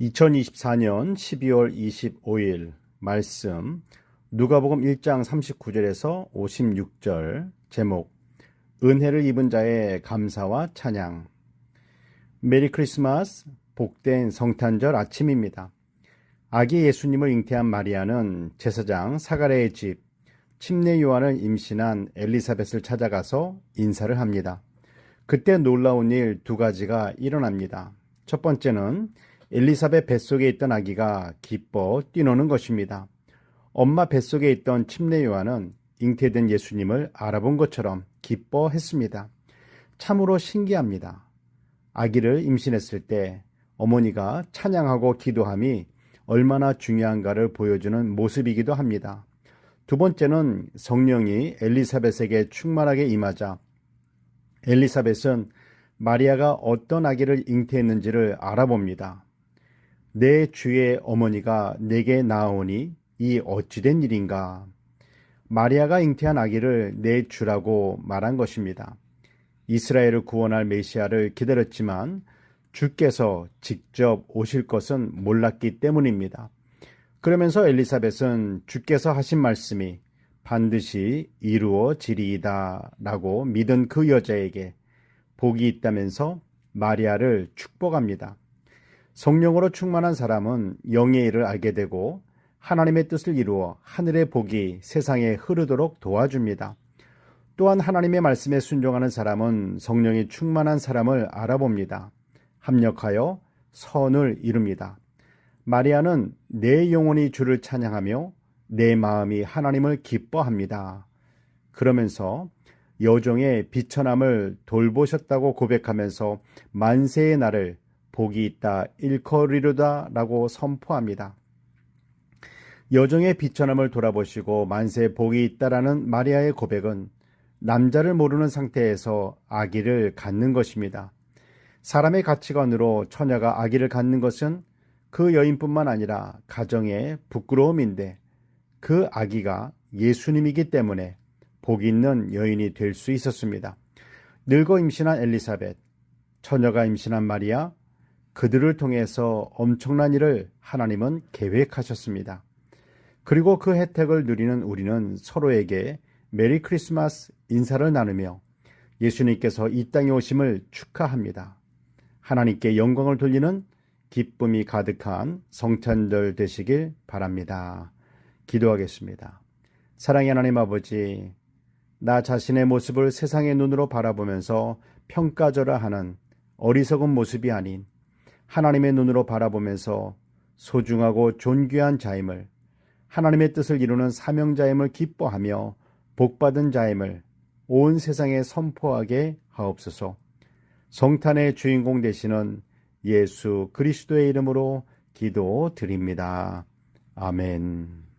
2024년 12월 25일 말씀 누가복음 1장 39절에서 56절 제목 은혜를 입은 자의 감사와 찬양 메리 크리스마스 복된 성탄절 아침입니다. 아기 예수님을 잉태한 마리아는 제사장 사가랴의 집 침례 요한을 임신한 엘리사벳을 찾아가서 인사를 합니다. 그때 놀라운 일 두 가지가 일어납니다. 첫 번째는 엘리사벳 뱃속에 있던 아기가 기뻐 뛰노는 것입니다. 엄마 뱃속에 있던 침례 요한은 잉태된 예수님을 알아본 것처럼 기뻐했습니다. 참으로 신기합니다. 아기를 임신했을 때 어머니가 찬양하고 기도함이 얼마나 중요한가를 보여주는 모습이기도 합니다. 두 번째는 성령이 엘리사벳에게 충만하게 임하자 엘리사벳은 마리아가 어떤 아기를 잉태했는지를 알아봅니다. 내 주의 어머니가 내게 나오니 이 어찌된 일인가? 마리아가 잉태한 아기를 내 주라고 말한 것입니다. 이스라엘을 구원할 메시아를 기다렸지만 주께서 직접 오실 것은 몰랐기 때문입니다. 그러면서 엘리사벳은 주께서 하신 말씀이 반드시 이루어지리이다 라고 믿은 그 여자에게 복이 있다면서 마리아를 축복합니다. 성령으로 충만한 사람은 영의 일을 알게 되고 하나님의 뜻을 이루어 하늘의 복이 세상에 흐르도록 도와줍니다. 또한 하나님의 말씀에 순종하는 사람은 성령이 충만한 사람을 알아봅니다. 합력하여 선을 이룹니다. 마리아는 내 영혼이 주를 찬양하며 내 마음이 하나님을 기뻐합니다. 그러면서 여종의 비천함을 돌보셨다고 고백하면서 만세의 날을 복이 있다 일커리로다 라고 선포합니다. 여종의 비천함을 돌아보시고 만세 복이 있다라는 마리아의 고백은 남자를 모르는 상태에서 아기를 갖는 것입니다. 사람의 가치관으로 처녀가 아기를 갖는 것은 그 여인뿐만 아니라 가정의 부끄러움인데 그 아기가 예수님이기 때문에 복 있는 여인이 될 수 있었습니다. 늙어 임신한 엘리사벳, 처녀가 임신한 마리아, 그들을 통해서 엄청난 일을 하나님은 계획하셨습니다. 그리고 그 혜택을 누리는 우리는 서로에게 메리 크리스마스 인사를 나누며 예수님께서 이 땅에 오심을 축하합니다. 하나님께 영광을 돌리는 기쁨이 가득한 성탄절 되시길 바랍니다. 기도하겠습니다. 사랑의 하나님 아버지, 나 자신의 모습을 세상의 눈으로 바라보면서 평가절하 하는 어리석은 모습이 아닌 하나님의 눈으로 바라보면서 소중하고 존귀한 자임을 하나님의 뜻을 이루는 사명자임을 기뻐하며 복받은 자임을 온 세상에 선포하게 하옵소서. 성탄의 주인공 되시는 예수 그리스도의 이름으로 기도 드립니다. 아멘.